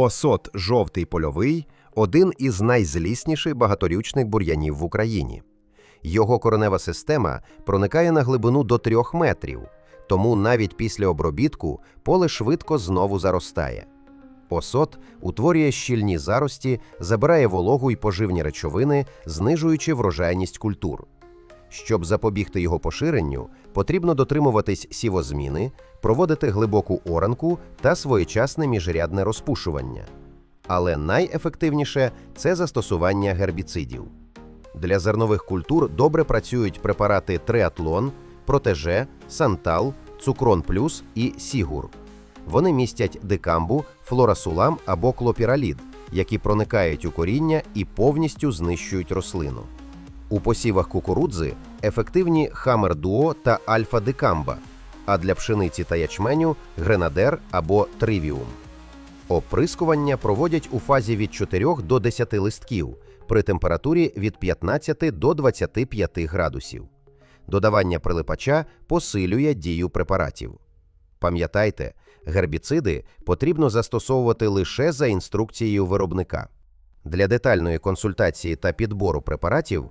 Осот жовтий польовий один із найзлісніших багаторічних бур'янів в Україні. Його коренева система проникає на глибину до трьох метрів, тому навіть після обробітку поле швидко знову заростає. Осот утворює щільні зарості, забирає вологу й поживні речовини, знижуючи врожайність культур. Щоб запобігти його поширенню, потрібно дотримуватись сівозміни, проводити глибоку оранку та своєчасне міжрядне розпушування. Але найефективніше це застосування гербіцидів. Для зернових культур добре працюють препарати Триатлон, Протеже, Сантал, Цукрон Плюс і Сігур. Вони містять дикамбу, флорасулам або клопіралід, які проникають у коріння і повністю знищують рослину. У посівах кукурудзи ефективні Хамер Дуо та Альфа Дикамба, а для пшениці та ячменю Гренадер або Тривіум. Оприскування проводять у фазі від 4 до 10 листків при температурі від 15 до 25 градусів. Додавання прилипача посилює дію препаратів. Пам'ятайте, гербіциди потрібно застосовувати лише за інструкцією виробника. Для детальної консультації та підбору препаратів